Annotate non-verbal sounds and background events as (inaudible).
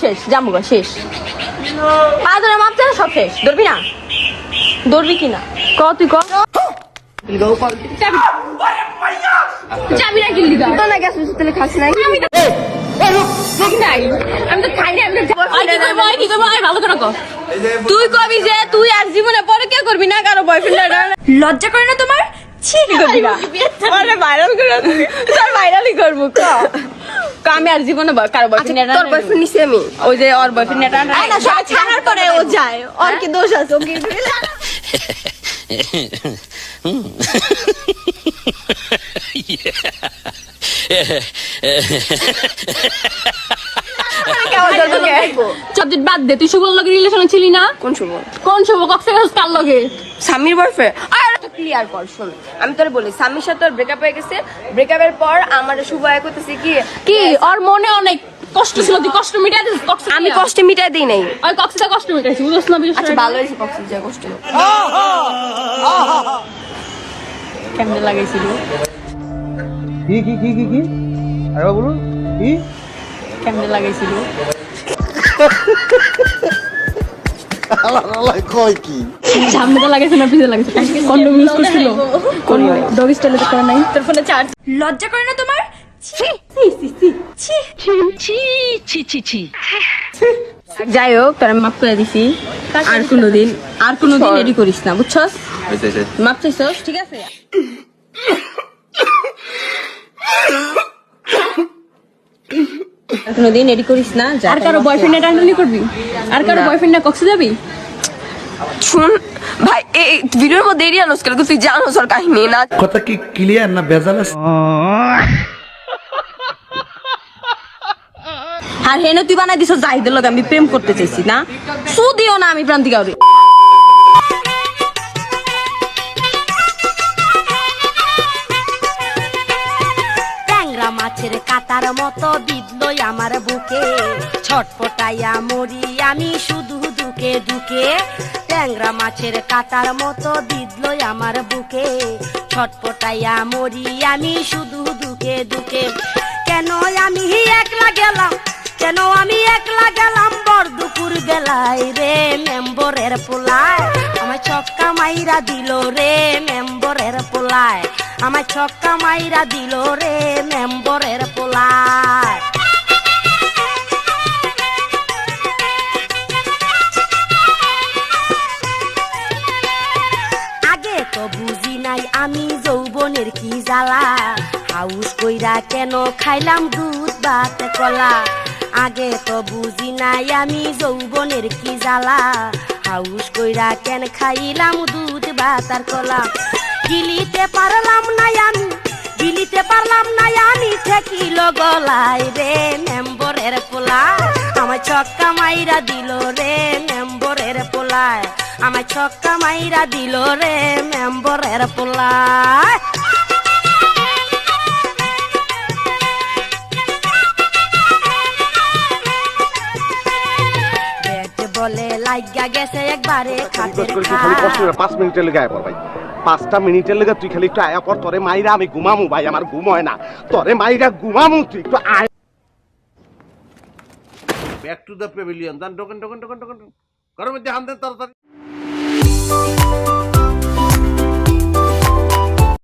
শেষ জামুগা শেষ। পা ধরে মাপছে না সব শেষ। ধরবি না? ধরবি কি না? ক তুই ক। যাবি না কিনলি তো না গ্যাস খাস নাই। তুই কবি যে তুই আর জীবনে পরে কে করবি না কারও বয়ফ্রেন্ড লজ্জা করে না তোমার? ছি কি করবি না ভাইরাল করে ভাইরালই করব আমি আর জীবনে কারও বয়ফ্রেন্ড তোর বয়ফ্রেন্ড নিছি আমি। ওই যে ওর বয়ফ্রেন্ড এটা না ছাড়ার পরে ও যায়। ওর কি দোষ আছে? ও কি বাদ দে। তুই শুভর লগে রিলেশনে ছিলি না? কোন শুভ? কোন শুভ? কক্সবাজার কার লগে? স্বামীর বয়ফ্রেন্ড আর ক্লিয়ার কর শোন। আমি তোরে বলি স্বামীর সাথে তোর ব্রেকআপ হয়ে গেছে। ব্রেকআপের পর আমার শুভ এক করতেছে কি কি? ওর মনে অনেক কষ্ট ছিল তুই কষ্ট মিটাই দিস কষ্ট আমি কষ্ট মিটাই দিই নাই। ওই কক্সটা কষ্ট মিটাইছি বুঝছ না বুঝছ আচ্ছা ভালো হয়েছে কষ্ট যা কষ্ট। কেমনে লাগাইছিল? কি কি কি কি কি? আরেকবার বলুন কি? কেমনে লাগাইছিল? (laughs) লজ্জা করে না তোমার যাই হোক তোর মাফ করে দিছি আর কোনোদিন আর কোনোদিন এডি করিস না বুঝছস মাপ চাইছস ঠিক আছে আর কোনোদিন এডি করিস না আর কারও বয়ফ্রেন্ড টানাটানি করবি? আর কারও বয়ফ্রেন্ড কক্সে যাবি? শুন ভাই এই ভিডিওর মধ্যে এরিয়া করে তুই জানোস ওর কাহিনী না? কথা কি ক্লিয়ার না আছে? আর হেনে তুই বানাই দিছ জাহিদের লগে আমি প্রেম করতে চাইছি না? সুদিও না আমি প্রান্তিকা মাছের কাতার মতো বিদ্লই আমার বুকে। ছটপটাইয়া মরি আমি শুধু দুকে দুকে, ট্যাংরা মাছের কাতার মতো বিদ্লই আমার বুকে। ছটপটাইয়া মরি আমি শুধু দুকে দুকে, কেন আমি একলা গেলাম? কেন আমি একলা গেলাম বর দুপুর বেলায় রে মেম্বরের পোলায়? আমার ছক্কা মাইরা দিল রে মেম্বরের পোলায়। আমার ছক্কা মাইরা দিল রে মেম্বরের পোলায়। আগে তো বুঝি নাই আমি যৌবনের কি জ্বালা। হাউস কইরা কেন খাইলাম দুধ, ভাত, কলা? আগে তো বুঝি নাই আমি যৌবনের কি জ্বালা। হাউস কইরা কেন খাইলাম দুধ, ভাত আর কলা? গিলিতে পারলাম না আমি, গিলিতে পারলাম না আমি ঠেকিল গলায় রে মেম্বরের পোলায় আমার ছক্কা মাইরা দিল রে মেম্বরের পোলায় আমার ছক্কা মাইরা দিল রে মেম্বরের পোলায় বলে লাইগা গেছে একবারে খাতের রিকোয়েস্ট করেছি। খালি কষ্ট খা করে পাঁচ মিনিটের লেগে আয় ভাই। পাঁচটা মিনিটের লেগে তুই খালি একটু আয়া পর তোরে মাইরা আমি ঘুমামু ভাই আমার ঘুম হয় না। তোরে মাইরা ঘুমামু তুই একটু আয়। ব্যাক টু দ্য পেভিলিয়ন দান টোকেন টোকেন টোকেন টোকেন ঘরের মধ্যে হান দেন তাড়াতাড়ি।